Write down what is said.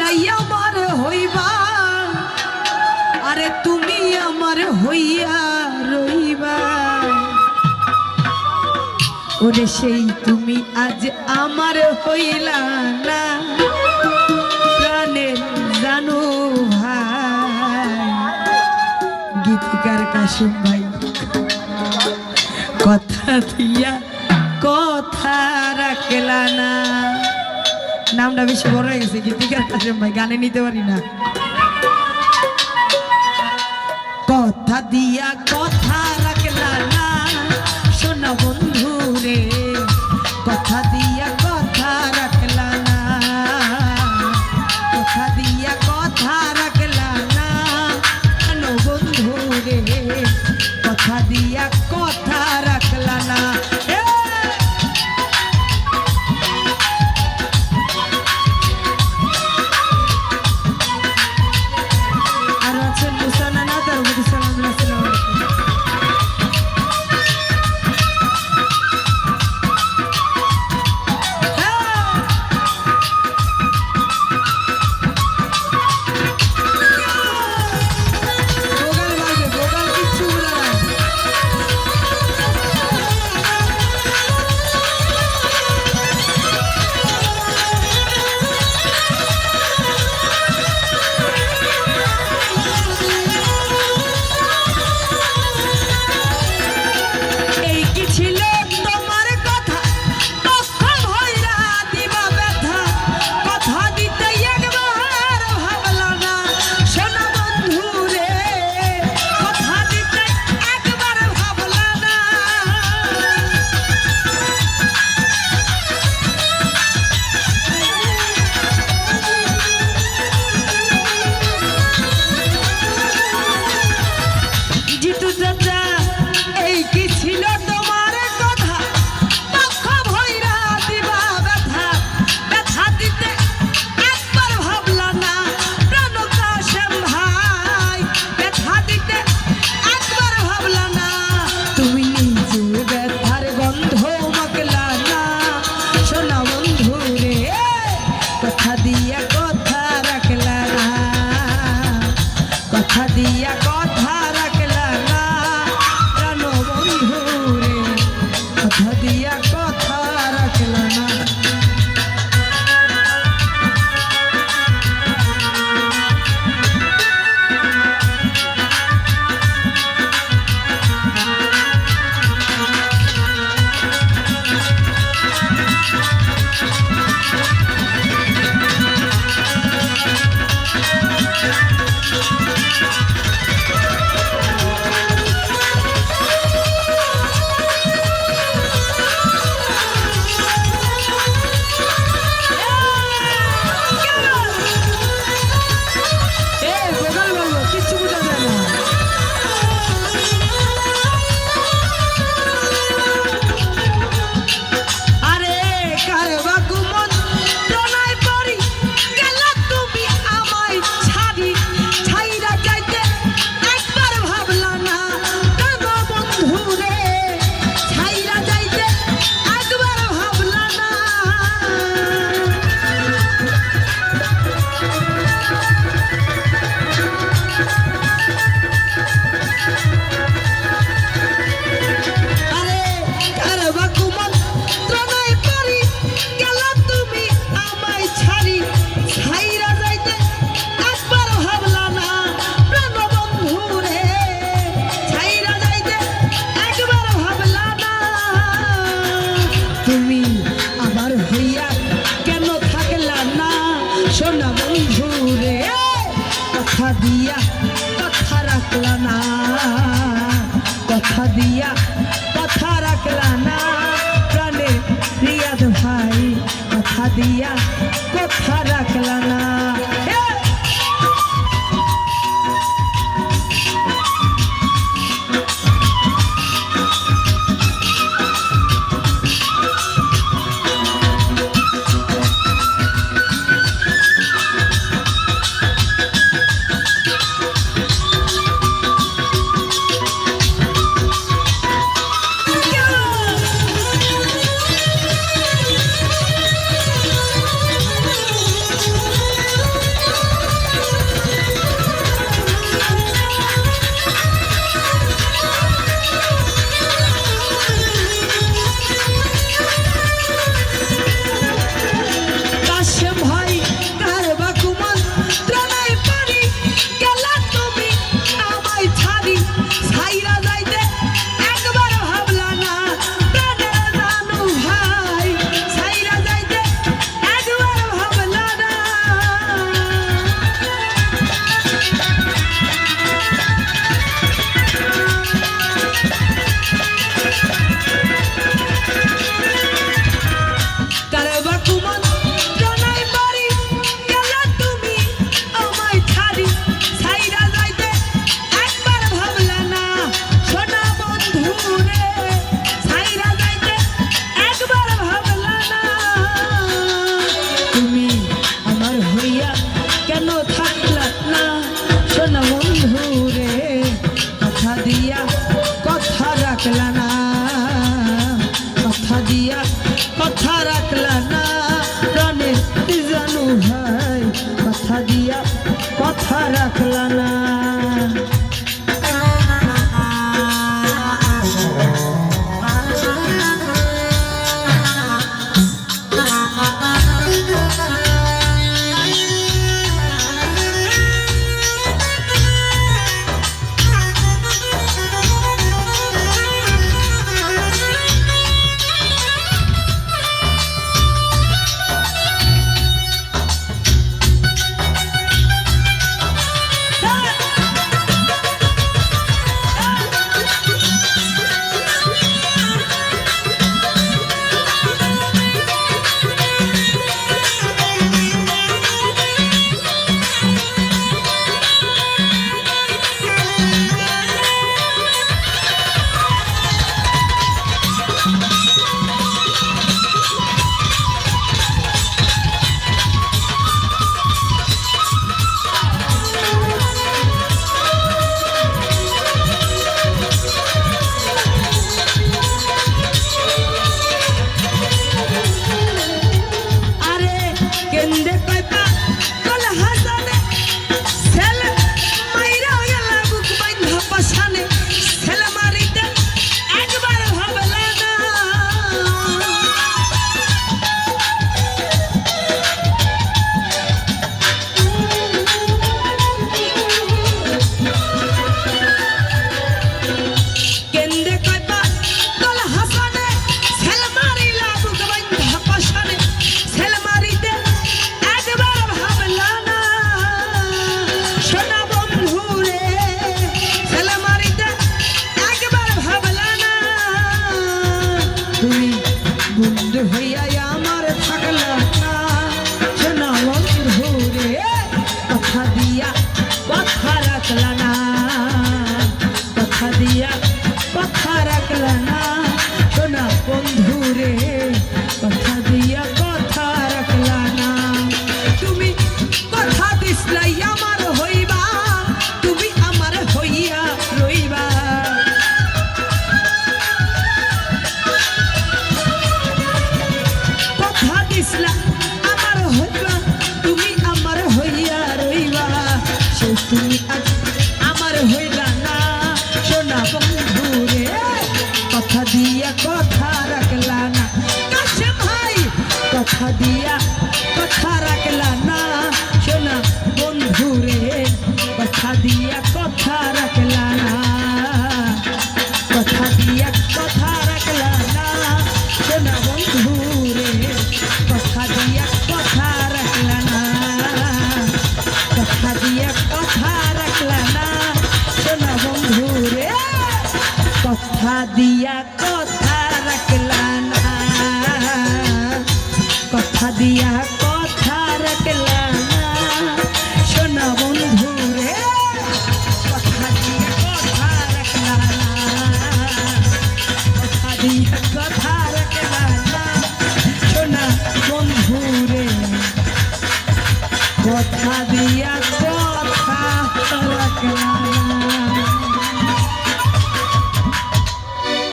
লাইয়া আমার হইবা। আরে তুমি আমার হইয়া রইবা। ওরে সেই তুমি আজ আমার হইলা না। প্রাণের জানো ভাই। গীতিকার কাশিম ভাই, কথা দিয়া কথা রাখলা না। নামটা বেশি বড় হয়ে গেছে গীতিকার কাশেম ভাই, গানে নিতে পারি না। কথা দিয়া কথা কথা রাখলা না প্রাণে জানু ভাই? কথা দিয়া কথা রাখলা না। দিয়া